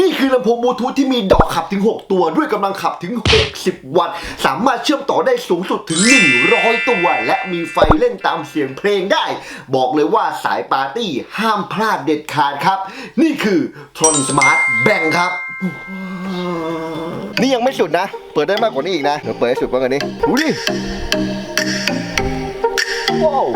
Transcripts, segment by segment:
นี่คือลำโพงบลูทูธที่มีดอกขับถึง 6 ตัว ด้วยกำลังขับถึง 60 วัตต์ สามารถเชื่อมต่อได้สูงสุดถึง 100 ตัว และมีไฟเล่นตามเสียงเพลงได้ บอกเลยว่าสายปาร์ตี้ห้ามพลาดเด็ดขาดครับ นี่คือ Tron Smart Bank ครับ นี่ยังไม่สุดนะ เปิดได้มากกว่านี้อีกนะ เดี๋ยวเปิดให้สุดมากกว่านี้ดูดิว้าว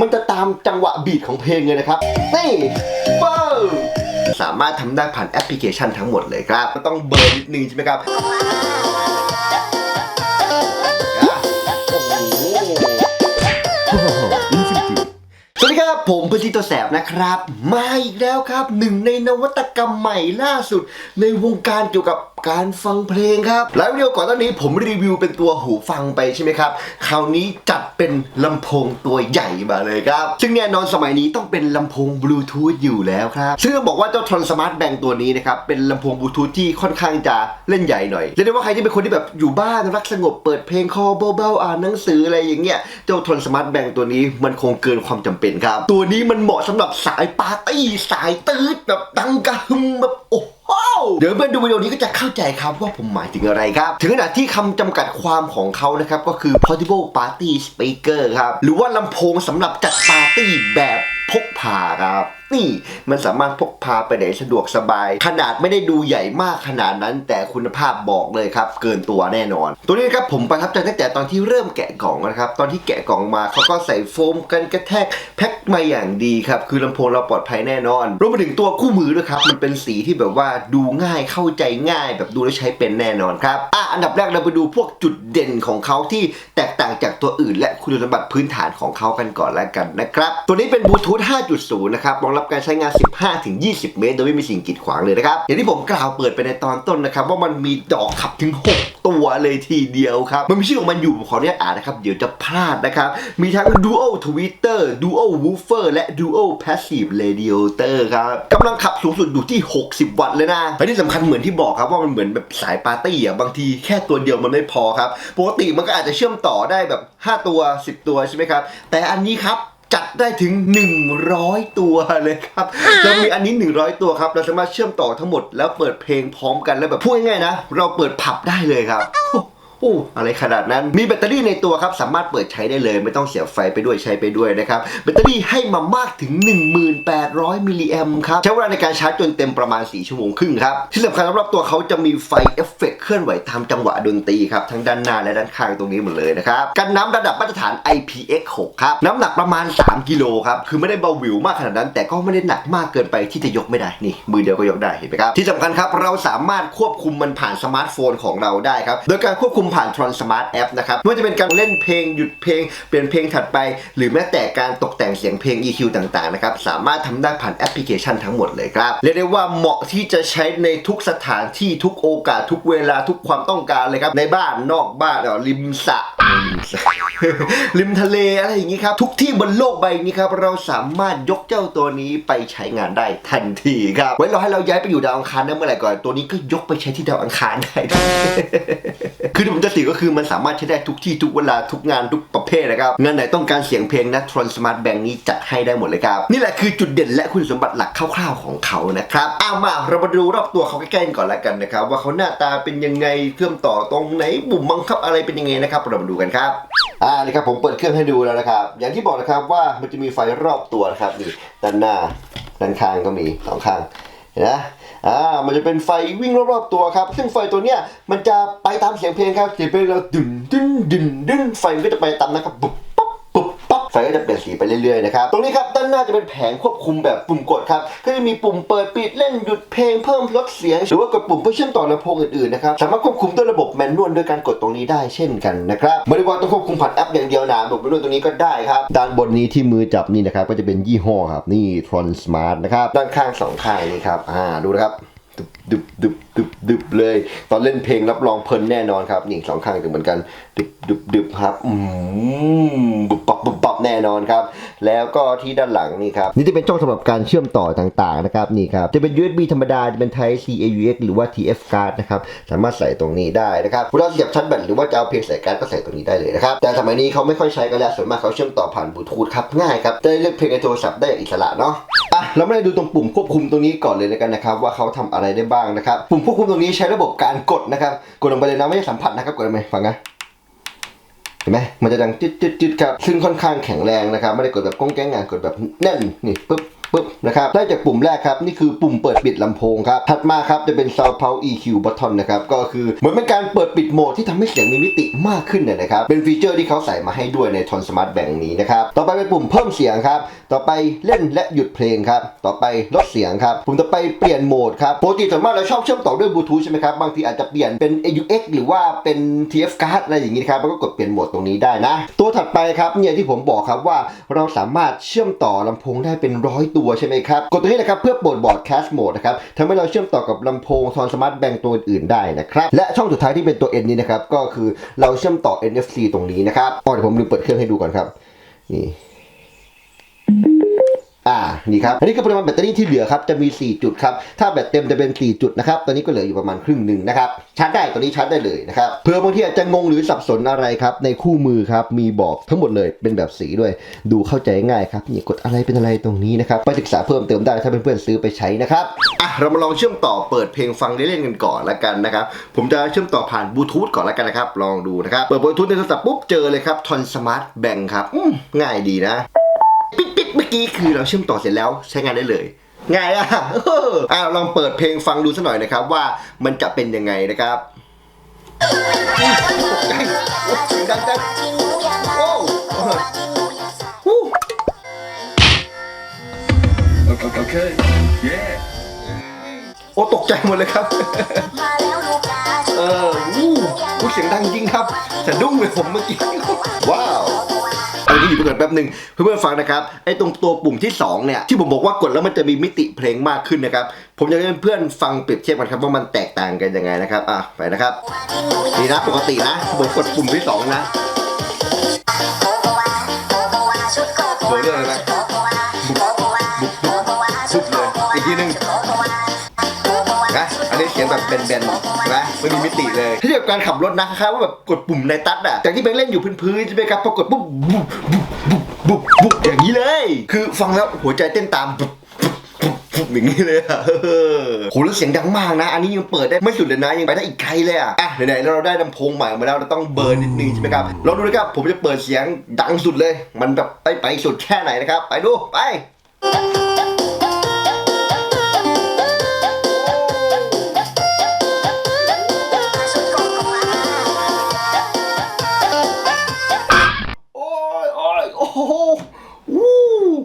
มันจะตามจังหวะบีทของเพลงเลยนะครับนี่ว้าวสามารถทำได้ผ่านแอปพลิเคชันทั้งหมดเลยครับก็ต้องเบอร์นิดนึงใช่ไหมครับอะโอ้โหสวัสดีครับผ มพจิตโตแสบนะครับ มาอีกแล้วครับหนึ่งในนวัตกรรมใหม่ล่าสุด ในวงการเกี่ยวกับการฟังเพลงครับหลายวิดีโอก่อนหน้านี้ผมรีวิวเป็นตัวหูฟังไปใช่ไหมครับ คราวนี้จัดเป็นลำโพงตัวใหญ่มาเลยครับ ซึ่งแน่นอนสมัยนี้ต้องเป็นลำโพงบลูทูธอยู่แล้วครับ ซึ่งต้องบอกว่าเจ้า Tron Smart Bank ตัวนี้นะครับ เป็นลำโพงบลูทูธที่ค่อนข้างจะเล่นใหญ่หน่อย เรียกได้ว่าใครที่เป็นคนที่แบบอยู่บ้านรักสงบเปิดเพลงคอเบาๆอ่านหนังสืออะไรอย่างเงี้ย เจ้า Tron Smart Bank ตัวนี้มันคงเกินความจำเป็นครับ ตัวนี้มันเหมาะสำหรับสายปาร์ตี้สายตืดแบบดังกระหึ่มแบบโอ้โหเดี๋ยวเพื่อนดูวิดีโอนี้ก็จะเข้าใจครับว่าผมหมายถึงอะไรครับ ถึงขนาดที่คำจำกัดความของเขานะครับ ก็คือ portable party speaker ครับ หรือว่าลำโพงสำหรับจัดปาร์ตี้แบบ พกพาครับ นี่มันสามารถพกพาไปไหนสะดวกสบาย ขนาดไม่ได้ดูใหญ่มากขนาดนั้น แต่คุณภาพบอกเลยครับ เกินตัวแน่นอน ตัวนี้ครับผมประทับใจตั้งแต่ตอนที่เริ่มแกะกล่องนะครับตอนที่แกะกล่องมาเขาก็ใส่โฟมกันกระแทกแพ็คมาอย่างดีครับคือลำโพงเราปลอดภัยแน่นอนรวมไปถึงตัวคู่มือด้วยครับมันเป็นสีที่แบบว่าดูง่ายเข้าใจง่าย แบบดูแล้วใช้เป็นแน่นอนครับอะอันดับแรกเราไปดูพวกจุดเด่นของเขาที่แตกต่างจากตัวอื่น และคุณสมบัติพื้นฐานของเขากันก่อนแล้วกันนะครับตัวนี้เป็นบลูทูธ5.0 นะครับ รองรับการใช้งาน 15-20 เมตร โดยไม่มีสิ่งกีดขวางเลยนะครับ อย่างที่ผมกล่าวเปิดไปในตอนต้นนะครับ ว่ามันมีดอกขับถึง 6 ตัวเลยทีเดียวครับ มันมีชื่อของมันอยู่ ผมขออนุญาตอ่านนะครับ เดี๋ยวจะพลาดนะครับ มีทั้ง Dual Tweeter Dual Woofer และ Dual Passive Radiator ครับกำลังขับสูงสุดอยู่ที่ 60 วัตต์เลยนะและที่สำคัญเหมือนที่บอกครับว่ามันเหมือนแบบสายปาร์ตี้อะบางทีแค่ตัวเดียวมันไม่พอครับปกติมันก็อาจจะเชื่อมต่อได้แบบ 5 ตัว 10 ตัวใช่ไหมครับแต่อันนี้ครับ จัดได้ถึง 100 ตัวเลยครับแล้วมีอันนี้ 100 ตัวครับ เราสามารถเชื่อมต่อทั้งหมดแล้วเปิดเพลงพร้อมกันแล้วแบบพูดง่ายๆนะ เราเปิดผับได้เลยครับโอ้อะไรขนาดนั้น มีแบตเตอรี่ในตัวครับ สามารถเปิดใช้ได้เลย ไม่ต้องเสียบไฟไปด้วยใช้ไปด้วยนะครับ แบตเตอรี่ให้มามากถึง 1800 มิลลิแอมครับ ใช้เวลาในการชาร์จจนเต็มประมาณ 4 ชั่วโมงครึ่งครับ ที่สำคัญสำหรับตัวเขาจะมีไฟเอฟเฟกต์เคลื่อนไหวตามจังหวะดนตรีครับ ทั้งด้านหน้าและด้านข้างตรงนี้หมดเลยนะครับ กันน้ำระดับมาตรฐาน IPX6 ครับ น้ำหนักประมาณ 3 กิโลครับ คือไม่ได้เบาหวิวมากขนาดนั้น แต่ก็ไม่ได้หนักมากเกินไปที่จะยกไม่ได้ นี่ มือเดียวก็ยกได้ เห็นไหมครับ ที่สำคัญครับ เราสามารถควบคุมมันผ่านสมาร์ทโฟนของเราได้ครับ โดยการควบคุมผ่าน Tron Smart App นะครับไม่ว่าจะเป็นการเล่นเพลงหยุดเพลง เปลี่ยนเพลงถัดไป หรือแม้แต่การตกแต่งเสียงเพลง EQ ต่างๆนะครับสามารถทำได้ผ่านแอปพลิเคชันทั้งหมดเลยครับเรียกได้ว่าเหมาะที่จะใช้ในทุกสถานที่ทุกโอกาสทุกเวลาทุกความต้องการเลยครับในบ้านนอกบ้านอ่อริมสระริมทะเลอะไรอย่างนี้ครับ ทุกที่บนโลกใบนี้ครับ เราสามารถยกเจ้าตัวนี้ไปใช้งานได้ทันทีครับ ไว้เรอให้เราย้ายไปอยู่ดาวอังคารได้เมื่อไหร่ก่อน ตัวนี้ก็ยกไปใช้ที่ดาวอังคารได้ คือที่ผมจะสื่อก็คือมันสามารถใช้ได้ทุกที่ทุกเวลาทุกงานทุกประเภทนะครับงานไหนต้องการเสียงเพลงนะ Tron Smart Bank นี้จัดให้ได้หมดเลยครับนี่แหละคือจุดเด่นและคุณสมบัติหลักคร่าวๆของเขานะครับอ้ามาเรามาดูรอบตัวเขาใกล้ๆก่อนแล้วกันนะครับว่าเขาหน้าตาเป็นยังไงเครื่องต่อตรงไหนปุ่มบังคับอะไรเป็นยังไงนะครับเรามาดูกันครับอ่านี่ครับผมเปิดเครื่องให้ดูแล้วนะครับ อย่างที่บอกนะครับว่ามันจะมีไฟรอบตัวนะครับนี่ด้านหน้าด้านข้างก็มีสองข้างเห็นนะ อ่ามันจะเป็นไฟวิ่งรอบๆตัวครับ ซึ่งไฟตัวเนี้ยมันจะไปตามเสียงเพลงครับเสียงเพลงเราดึงดึงดึงดึงไฟมันก็จะไปตามนะครับบุ๊บ ไฟก็จะเปลี่ยนสีไปเรื่อยๆนะครับตรงนี้ครับด้านหน้าจะเป็นแผงควบคุมแบบปุ่มกดครับก็จะมีปุ่มเปิดปิดเล่นหยุดเพลงเพิ่มลดเสียง หรือว่ากดปุ่มเพื่อเชื่อมต่อลำโพงอื่นๆนะครับสามารถควบคุมด้วยระบบแมนนวลโดยการกดตรงนี้ได้เช่นกันนะครับไม่ได้ว่าต้องควบคุมผ่านแอปอย่างเดียวนะระบบแมนนวลตรงนี้ก็ได้ครับด้านบนนี้ที่มือจับนี่นะครับก็จะเป็นยี่ห้อครับนี่ Tron Smart นะครับด้านข้างสองข้างนี่ครับอ่าดูนะครับดึบดึบดึบ ดึบดึบเลย ตอนเล่นเพลงรับรองเพลินแน่นอนครับนี่สองข้างก็เหมือนกัน ดึบดึบดึบครับอืมบุบปับบุบปับแน่นอนครับ แล้วก็ที่ด้านหลังนี่ครับนี่จะเป็นช่องสำหรับการเชื่อมต่อต่างๆนะครับนี่ครับจะเป็น USB ธรรมดาจะเป็น Type C AUX หรือว่า TF card นะครับสามารถใส่ตรงนี้ได้นะครับเวลาเสียบชาร์จแบตหรือว่าจะเอาเพลงใส่การ์ดก็ใส่ตรงนี้ได้เลยนะครับแต่สมัยนี้เขาไม่ค่อยใช้กันแล้วส่วนมากเขาเชื่อมต่อผ่านบลูทูธครับง่ายครับจะได้เลือกเพลงในโทรศัพท์ได้อิสระเนาะอะเราไม่ได้ดูตรงปุ่มควบคุมตรงนี้ก่อนเลยแล้วกันนะครับว่าเขาทำอะไรได้บ้างนะครับปุ่มควบคุมตรงนี้ใช้ระบบการกดนะครับ กดลงไปเลยนะไม่ใช่สัมผัสนะครับกดลงไปฟังนะเห็นไหมมันจะดังจิ๊ดจิ๊ดจิ๊ดครับซึ่งค่อนข้างแข็งแรงนะครับ ไม่ได้กดแบบก้งแก้งงานกดแบบแน่นนี่ปุ๊บ ปึ๊บนะครับได้จากปุ่มแรกครับ นี่คือปุ่มเปิดปิดลำโพงครับถัดมาครับจะเป็น Sound Power EQ Button นะครับก็คือเหมือนเป็นการเปิดปิดโหมดที่ทำให้เสียงมีมิติมากขึ้นเนี่ยนะครับเป็นฟีเจอร์ที่เขาใส่มาให้ด้วยใน Ton Smart Bank นี้นะครับต่อไปเป็นปุ่มเพิ่มเสียงครับต่อไปเล่นและหยุดเพลงครับต่อไปลดเสียงครับปุ่มต่อไปเปลี่ยนโหมดครับปกติส่วนมากเราชอบเชื่อมต่อด้วยบลูทูธใช่ไหมครับบางทีอาจจะเปลี่ยนเป็น AUX หรือว่าเป็น TF card อะไรอย่างนี้นะครับแล้วก็กดเปลี่ยนโหมดตรงนี้ได้นะ ตัวถัดไปครับเนี่ยที่ผมบอกครับว่าเราสามารถเชื่อมต่อลำโพงได้เป็นร้อยตัวัวใช่ไหมครับ กดตัวนี้นะครับเพื่อเปิดบอร์ด Cast Mode นะครับทำให้เราเชื่อมต่อกับลำโพงซอนสมาร์ทแบงตัวอื่นได้นะครับและช่องสุดท้ายที่เป็นตัว N นี้นะครับก็คือเราเชื่อมต่อ NFC ตรงนี้นะครับอ๋อเดี๋ยวผมลืมเปิดเครื่องให้ดูก่อนครับนี่ อ่านี่ครับอันนี้คือปริมาณแบตเตอรี่ที่เหลือครับจะมี 4 จุดครับถ้าแบตเต็มจะเป็น 4 จุดนะครับตอนนี้ก็เหลืออยู่ประมาณครึ่งหนึ่งนะครับชาร์จได้ตัวนี้ชาร์จได้เลยนะครับเผื่อบางทีอาจจะงงหรือสับสนอะไรครับในคู่มือครับมีบอกทั้งหมดเลยเป็นแบบสีด้วย ดูเข้าใจง่ายครับนี่กดอะไรเป็นอะไรตรงนี้นะครับไปศึกษาเพิ่มเติมได้ถ้าเพื่อนๆซื้อไปใช้นะครับอะเรามาลองเชื่อมต่อเปิดเพลงฟังเล่นๆกันก่อนละกันนะครับผมจะเชื่อมต่อผ่านบลูทูธก่อนละกันนะครับลองดูนะครับเปิดบลูทูธในโทรศัพท์ปุ๊บเจอเลยครับ Ton Smart Bank ครับง่ายดีนะ กี้คือเราเชื่อมต่อเสร็จแล้วใช้งานได้เลยง่ายอะเอออะลองเปิดเพลงฟังดูสักหน่อยนะครับว่ามันจะเป็นยังไงนะครับอุ๊ยตกใจโอ้เสียงดังจังโอ้ฮู้ Okay, okay. Yeah. โอ้ตกใจหมดเลยครับ เออวู้วู้เสียงดังจริงครับสะดุ้งเลยผมเมื่อกี้ ว้าว เอาที่อยู่ไปก่อนแป๊บหนึ่งเพื่อนๆฟังนะครับไอ้ตรงตัวปุ่มที่สองเนี่ยที่ผมบอกว่ากดแล้วมันจะมีมิติเพลงมากขึ้นนะครับผมอยากให้เพื่อนๆฟังเปรียบเทียบกันครับว่ามันแตกต่างกันยังไงนะครับอะไปนะครับนี่นะปกตินะผมกดปุ่มที่สองนะ แบบแบนๆนะไม่มีมิติเลยถ้าเทียบกับการขับรถนะคล้ายๆว่าแบบกดปุ่มในตัดอะจากที่ไปเล่นอยู่พื้นๆใช่ไหมครับพอกดปุ๊บบุบบุบบุบบุบอย่างนี้เลย คือฟังแล้วหัวใจเต้นตามบุบบุบบุบบุบอย่างนี้เลยอะโหแล้วเสียงดังมากนะ อันนี้ยังเปิดได้ไม่สุดเลยนะ ยังไปได้อีกไกลเลยอะอะไหนๆเราได้ลำโพงใหม่มาแล้วเราต้องเบิร์นนิดนึงใช่ไหมครับลองดูนะครับผมจะเปิดเสียงดังสุดเลย มันแบบไปไปสุดแค่ไหนนะครับ ไปดูไป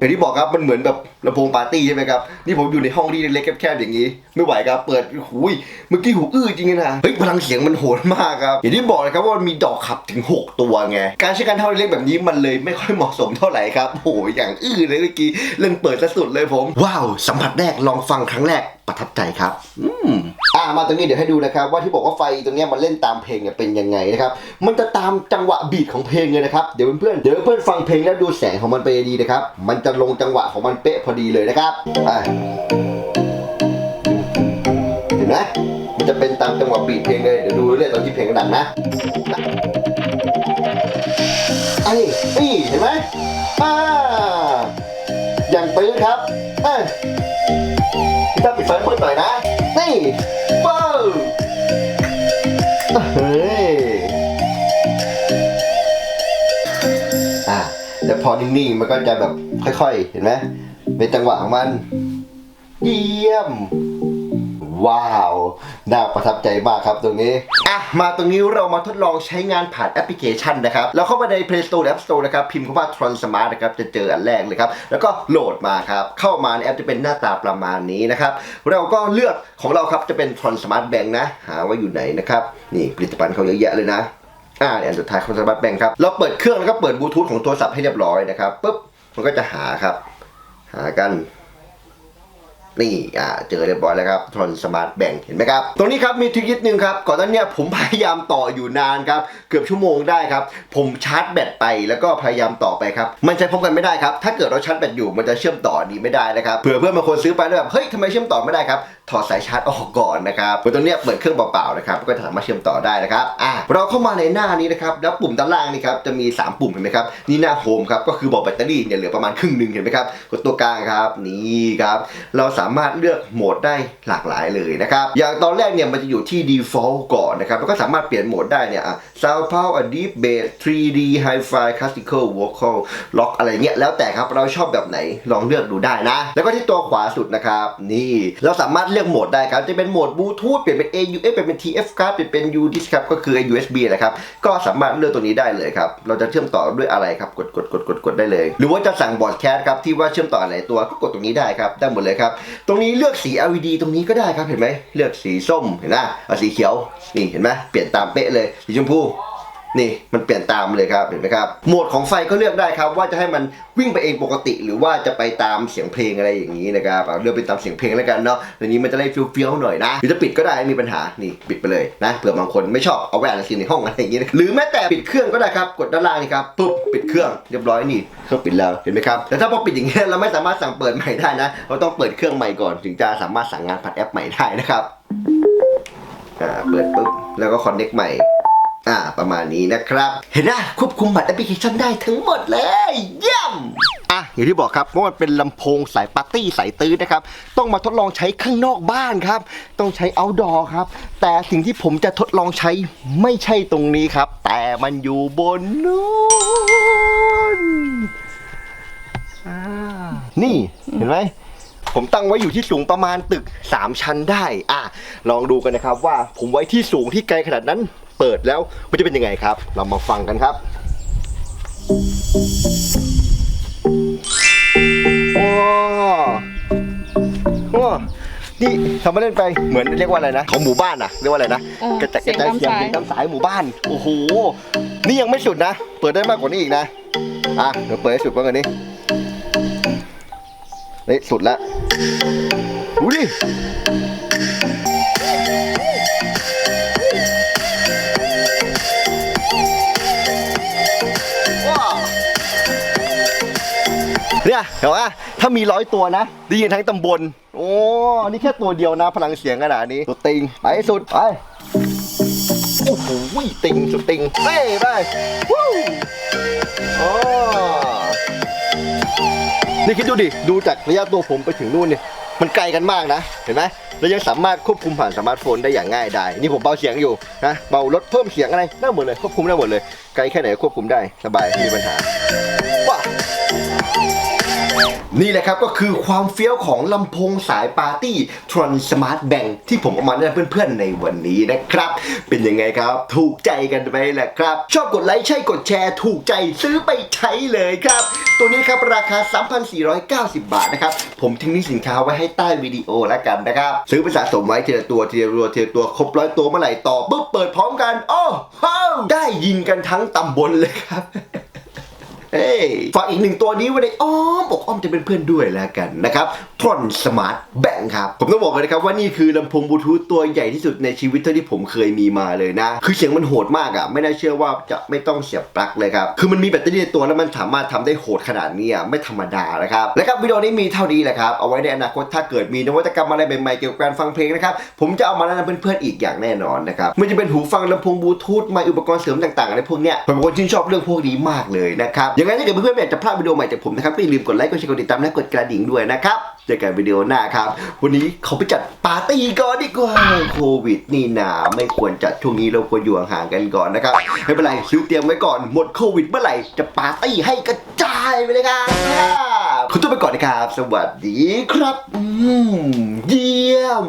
อย่างที่บอกครับมันเหมือนแบบลำโพงปาร์ตี้ใช่ไหมครับนี่ผมอยู่ในห้องที่เล็กๆแคบๆอย่างนี้ ไม่ไหวครับเปิดหูยเมื่อกี้หูอื้อจริงๆนะเฮ้ยพลังเสียงมันโหดมากครับอย่างที่บอกเลยครับว่ามันมีดอกขับถึง 6 ตัวไงการใช้การเท่าเล็กๆแบบนี้มันเลยไม่ค่อยเหมาะสมเท่าไหร่ครับโอ้ยอย่างอื้อเลยเมื่อกี้เรื่องเปิดสุดเลยผม ว้าวสัมผัสแรกลองฟังครั้งแรกประทับใจครับ อืมอ่ามาตรงนี้เดี๋ยวให้ดูนะครับ ว่าที่บอกว่าไฟตรงนี้มันเล่นตามเพลงเนี่ยเป็นยังไงนะครับ มันจะตามจังหวะบีทของเพลงเลยนะครับ เดี๋ยวเพื่อนๆเดี๋ยวเพื่อนฟังเพลงแล้วดูแสงของมันไปดีนะครับ มันจะลงจังหวะของมันเป๊ะพอดีเลยนะครับอ่าเห็นไหมมันจะเป็นตามจังหวะบีทเพลงเลยเดี๋ยวดูเรื่อยตอนที่เพลงดังนะไอ้นี่เห็นไหมอ่าอย่างตื้ครับ พี่ตั้มปิดไฟมืดหน่อยนะ นี่เบ้าเฮ้ยอะแล้วพอนิ่งๆ มันก็จะแบบค่อยๆ เห็นไหมเป็นจังหวะของมัน เยี่ยม ว้าว น่าประทับใจมากครับตรงนี้ อะ มาตรงนี้เรามาทดลองใช้งานผ่านแอปพลิเคชันนะครับแล้วเข้าไปใน Play Store และ App Store นะครับ พิมพ์คำว่า Tron Smart นะครับ จะเจออันแรกเลยครับ แล้วก็โหลดมาครับ เข้ามาในแอปจะเป็นหน้าตาประมาณนี้นะครับ เราก็เลือกของเราครับ จะเป็น Tron Smart Bank นะ หาว่าอยู่ไหนนะครับ นี่ผลิตภัณฑ์เขาเยอะแยะเลยนะ อ่าเนี่ยอันสุดท้ายของ Smart Bank ครับ เราเปิดเครื่องแล้วก็เปิดบลูทูธของโทรศัพท์ให้เรียบร้อยนะครับปุ๊บ มันก็จะหาครับ หากัน นี่อ่าเจอเรียบร้อยแล้วครับทรอนสมาร์ทแบงเห็นไหมครับตรงนี้ครับมีทริคนิดนึงครับก่อนหน้านี้ผมพยายามต่ออยู่นานครับ กือบชั่วโมงได้ครับ ผมชาร์จแบตไปแล้วก็พยายามต่อไปครับ มันใช้พร้อมกันไม่ได้ครับ ถ้าเกิดเราชาร์จแบตอยู่มันจะเชื่อมต่อดีไม่ได้นะครับ เผื่อเพื่อนบางคนซื้อไปแล้วแบบ เฮ้ยทำไมเชื่อมต่อไม่ได้ครับ ถอดสายชาร์จออกก่อนนะครับตัวเนี้ยเปิดเครื่องเปล่าๆนะครับ ก็สามารถเชื่อมต่อได้นะครับ อะ เราเข้ามาในหน้านี้นะครับ แล้วปุ่มด้านล่างนี่ครับ จะมี 3 ปุ่มเห็นไหมครับ นี่หน้าโฮมครับ ก็คือบอกแบตเตอรี่เนี่ยเหลือประมาณครึ่งหนึ่งเห็นไหมครับ กดตัวกลางครับ นี่ครับ เราสามารถเลือกโหมดได้หลากหลายเลยนะครับ อย่างตอนแรกเนี่ยมันจะอยู่ที่ default ก่อนนะครับ แล้วก็สามารถเปลี่ยนโหมดได้เนี่ยอะ sound power deep bass 3D hi-fi classical vocal lock อะไรเงี้ยแล้วแต่ครับเราชอบแบบไหนลองเลือกดูได้นะ แล้วก็ที่ตัวขวาสุดนะครับนี่เราสามารถเลือกโหมดได้ครับจะเป็นโหมดบลูทูธเปลี่ยนเป็น AUX เปลี่ยนเป็น TF card เปลี่ยนเป็น UDIS ครับก็คือ USB นะครับก็สามารถเลือกตัวนี้ได้เลยครับเราจะเชื่อมต่อด้วยอะไรครับกดกดกดกดกดได้เลย หรือว่าจะสั่งบอร์ดแคสครับที่ว่าเชื่อมต่ออะไรตัวก็กดตรงนี้ได้ครับได้หมดเลยครับตรงนี้เลือกสี LED ตรงนี้ก็ได้ครับเห็นไหมเลือกสีส้มเห็นไหมเอาสีเขียวนี่เห็นไหมเปลี่ยนตามเป๊ะเลยสีชมพู นี่มันเปลี่ยนตามเลยครับเห็นไหมครับโหมดของไฟก็เลือกได้ครับ ว่าจะให้มันวิ่งไปเองปกติ หรือว่าจะไปตามเสียงเพลงอะไรอย่างนี้นะครับเอาเลือกไปตามเสียงเพลงแล้วกันเนาะเดี๋ยวนี้มันจะได้ฟิลๆหน่อยนะหรือจะปิดก็ได้ไม่มีปัญหานี่ปิดไปเลยนะเผื่อบางคนไม่ชอบเอาไว้อ่านหนังสือในห้องอะไรอย่างนี้นะหรือแม้แต่ปิดเครื่องก็ได้ครับกดด้านล่างนี่ครับปุ๊บปิดเครื่องเรียบร้อยนี่เครื่องปิดแล้วเห็นไหมครับแต่ถ้าพอปิดอย่างเงี้ยเราไม่สามารถสั่งเปิดใหม่ได้นะเราต้องเปิดเครื่องใหม่ก่อนถึงจะสามารถสั่งงานผ่านแอปใหม่ได้นะครับอ่าเปิดปุ๊บแล้วก็คอนเน็กใหม่ อ่า ประมาณนี้นะครับ เห็นนะควบคุมบัตรแอปพลิเคชันได้ทั้งหมดเลยเยี่ยมอะอย่างที่บอกครับว่ามันเป็นลำโพงสายปาร์ตี้สายตื้นนะครับ ต้องมาทดลองใช้ข้างนอกบ้านครับ ต้องใช้ outdoor ครับ แต่สิ่งที่ผมจะทดลองใช้ไม่ใช่ตรงนี้ครับ แต่มันอยู่บนนู้นอ่านี่เห็นไหมผมตั้งไว้อยู่ที่สูงประมาณตึก 3 ชั้นได้ อะ ลองดูกันนะครับว่าผมไว้ที่สูงที่ไกลขนาดนั้น เปิดแล้วมันจะเป็นยังไงครับ เรามาฟังกันครับโอ้โอ้นี่ทำมาเล่นไปเหมือนเรียกว่าอะไรนะของหมู่บ้านอะเรียกว่าอะไรนะเออกระจายกระจายเสียงเสีเสียยงงตามสายตามสายหมู่บ้านโอ้โหนี่ยังไม่สุดนะ เปิดได้มากกว่านี้อีกนะอะเดี๋ยวเปิดให้สุดว่ากันนี้นี่สุดแล้วดูดิ เนี่ยเห็นไหมถ้ามีร้อยตัวนะได้ยินทั้งตำบล โอ้นี่แค่ตัวเดียวนะ พลังเสียงขนาดนี้ตัวติงไปสุดไปโอ้โหติงสุดติงเฮ้ไปวู้โอ้นี่คิดดูดิ ดูจากระยะตัวผมไปถึงนู่นเนี่ยมันไกลกันมากนะ เห็นไหมแล้วยังสามารถควบคุมผ่านสมาร์ทโฟนได้อย่างง่ายได้นี่ผมเบาเสียงอยู่นะเบาลดเพิ่มเสียงอะไรได้หมดเลยควบคุมได้หมดเลยไกลแค่ไหนควบคุมได้สบายไม่มีปัญหา นี่แหละครับก็คือความเฟี้ยวของลำโพงสายปาร์ตี้ Tron Smart Bank ที่ผมเอามาแนะนำเพื่อนๆในวันนี้นะครับ เป็นยังไงครับ ถูกใจกันไหมล่ะครับ ชอบกดไลค์ใช่กดแชร์ถูกใจซื้อไปใช้เลยครับ ตัวนี้ครับราคา 3,490 บาทนะครับ ผมทิ้งลิงก์สินค้าไว้ให้ใต้วิดีโอแล้วกันนะครับ ซื้อไปสะสมไว้ทีละตัวทีละตัวทีละตัวครบร้อยตัวเมื่อไหร่ต่อปุ๊บเปิดพร้อมกัน โอ้โหได้ยินกันทั้งตำบลเลยครับ เฮ้ยฝากอีกหนึ่งตัวนี้ไว้ในอ้อมอกอ้อมจะเป็นเพื่อนด้วยแล้วกันนะครับทรอนสมาร์ทแบงครับ ผมต้องบอกเลยนะครับว่านี่คือลำโพงบลูทูธตัวใหญ่ที่สุดในชีวิตเท่าที่ผมเคยมีมาเลยนะ คือเสียงมันโหดมากอะ่ะ ไม่น่าเชื่อว่าจะไม่ต้องเสียบปลั๊กเลยครับ คือมันมีแบตเตอรี่ในตัวแล้วมันสามารถทำได้โหดขนาดนี้อะไม่ธรรมดานะครับ และครับวิดีโอนี้มีเท่านี้แหละครับ เอาไว้ในอนาคตถ้าเกิดมีนวัตกรรมอะไรใหม่ๆเกี่ยวกับการฟังเพลงนะครับผมจะเอามาแนะนำเพื่อนๆอีกอย่างแน่นอนนะครับมันจะเป็นหูฟังลำโพงบลูทูธไมอุปกรณ์เสริมต่างๆอะไรพวกเนี้ยผมเป็นคนชื่นชอบเรื่องพวกนี้มากเลยนะครับยังไงถ้าเกิดเพื่อนๆอยากจะพลาดวิดีโอใหม่จากผมนะครับก็อย่าลืมกดไลค์กดแชร์กดติดตามและกดกระดิ่งด้วยนะครับเจอกันวิดีโอหน้าครับ วันนี้เขาไปจัดปาร์ตี้ก่อนดีกว่าโควิดนี่นาไม่ควรจัดช่วงนี้เราควรอยู่ห่างกันก่อนนะครับไม่เป็นไรซื้อเตรียมไว้ก่อนหมดโควิดเมื่อไหร่จะปาร์ตี้ให้กระจายไปเลยครับคุณตัวไปก่อนนะครับ สวัสดีครับอืมเยี่ยม